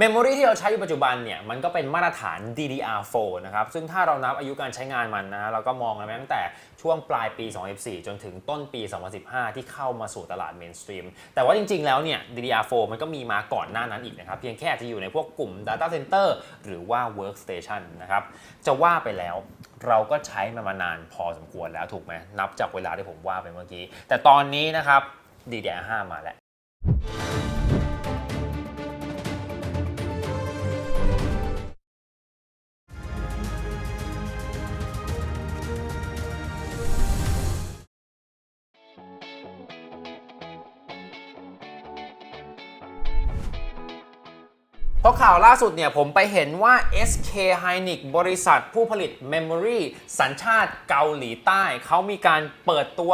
เมมโมรีที่เราใช้อยู่ปัจจุบันเนี่ยมันก็เป็นมาตรฐาน DDR4 นะครับซึ่งถ้าเรานับอายุการใช้งานมันนะเราก็มองกันไปตั้งแต่ช่วงปลายปี 2014 จนถึงต้นปี 2015 ที่เข้ามาสู่ตลาดเมนสตรีมแต่ว่าจริงๆ แล้วเนี่ย DDR4 มันก็มีมาก่อนหน้านั้นอีกนะครับ เพียงแค่จจะอยู่ในพวกกลุ่ม Data Center หรือว่า Workstation นะครับจะว่าไปแล้วเราก็ใช้มันมานานพอสมควรแล้วถูกไหมนับจากเวลาที่ผมว่าไปเมื่อกี้ แต่ตอนนี้นะครับ DDR5 มาแล้ว ราะข่าวล่าสุดเนี่ยผมไปเห็นว่า SK Hynix บริษัทผู้ผลิต Memory สัญชาติเกาหลีใต้ เขามีการเปิดตัว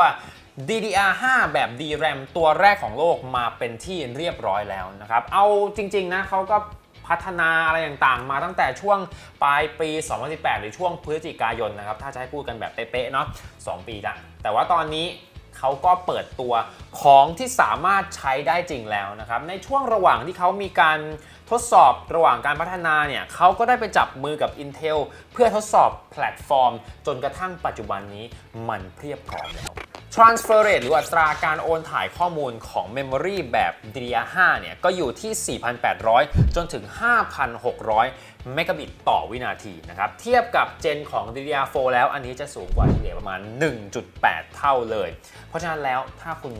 DDR5 แบบ DRAM ตัวแรกของโลกมาเป็นที่เรียบร้อยแล้วนะครับ เอาจริง ๆ นะเขาก็พัฒนาอะไรต่างๆ มาตั้งแต่ช่วงปลายปี 2018 หรือช่วงพฤศจิกายนนะครับ ถ้าจะให้พูดกันแบบเป๊ะๆเนาะ2ปีละแต่ว่าตอนนี้ เขาก็เปิดตัวของที่สามารถใช้ได้จริงแล้วนะครับ ในช่วงระหว่างที่เขามีการทดสอบระหว่างการพัฒนาเนี่ยเขาก็ได้ไปจับมือกับ Intel เพื่อทดสอบแพลตฟอร์ม จนกระทั่งปัจจุบันนี้มันเพียบพร้อมแล้ว Transfer rate หรืออัตราการโอนถ่ายข้อมูลของ Memory แบบ DDR5 เนี่ยก็อยู่ที่ 4,800 จนถึง 5,600 เมกะบิตต่อวินาทีนะครับ เทียบกับเจนของ DDR4 แล้วอันนี้จะสูงกว่าเฉลี่ยประมาณ 1.8 เท่าเลย เพราะฉะนั้นแล้วถ้าคุณ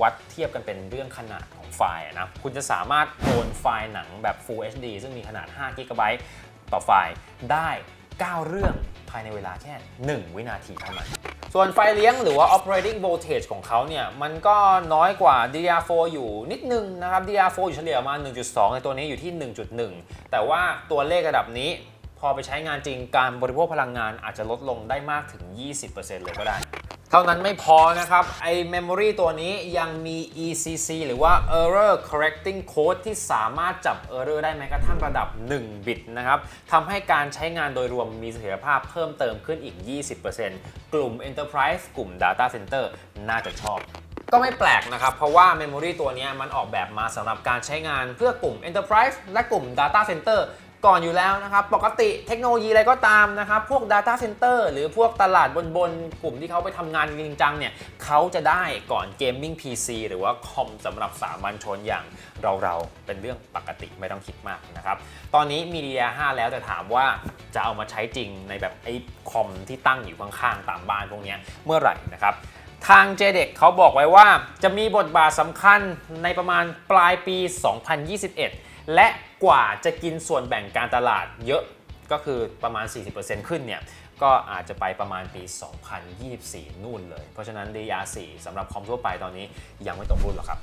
วัดเทียบกันเป็นเรื่องขนาดของไฟล์นะ คุณจะสามารถโอนไฟล์หนังแบบ Full HD ซึ่งมีขนาด 5 g b ต่อไฟล์ได้ 9 เรื่องภายในเวลาแค่ 1 วินาทีเท่านั้น ส่วนไฟเลี้ยงหรือว่า operating voltage ของเขาเนี่ย มันก็น้อยกว่า DDR4 อยู่นิดนึงนะครับ DDR4 อยู่เฉลี่ยมา 1.2 ในตัวนี้อยู่ที่ 1.1 แต่ว่าตัวเลขระดับนี้พอไปใช้งานจริงการบริโภคพลังงานอาจจะลดลงได้มากถึง 20%เลยก็ได้ ท่านั้นไม่พอนะครับ ไอ้ memory ตัวนี้ยังมี ECC หรือว่า error correcting code ที่สามารถจับ error ได้แม้กระทั่งระดับ 1 บิตนะครับทำให้การใช้งานโดยรวมมีเสถียรภาพเพิ่มเติมขึ้นอีก 20%กลุ่ม enterprise กลุ่ม data center น่าจะชอบก็ไม่แปลกนะครับ เพราะว่า Memory ตัวนี้มันออกแบบมาสำหรับการใช้งานเพื่อกลุ่ม Enterprise และกลุ่ม Data Center ก่อนอยู่แล้วนะครับ ปกติเทคโนโลยีอะไรก็ตามนะครับ พวก Data Center หรือพวกตลาดบนๆกลุ่มที่เขาไปทำงานจริงจังเนี่ยเขาจะได้ก่อน Gaming PC หรือว่าคอมสำหรับสามัญชนอย่างเราๆ เป็นเรื่องปกติไม่ต้องคิดมากนะครับ ตอนนี้มี DDR5 แล้วแต่ถามว่าจะเอามาใช้จริงในแบบไอ้คอมที่ตั้งอยู่ข้างๆ ตามบ้านพวกนี้เมื่อไหร่นะครับทาง JDEC เขาบอกไว้ว่าจะมีบทบาทสำคัญในประมาณปลายปี 2021 และกว่าจะกินส่วนแบ่งการตลาดเยอะก็คือประมาณ 40%ขึ้นเนี่ยก็อาจจะไปประมาณปี 2024 นู่นเลย เพราะฉะนั้น DDR4 สำหรับคอมทั่วไปตอนนี้ยังไม่ตกรุ่นหรอกครับ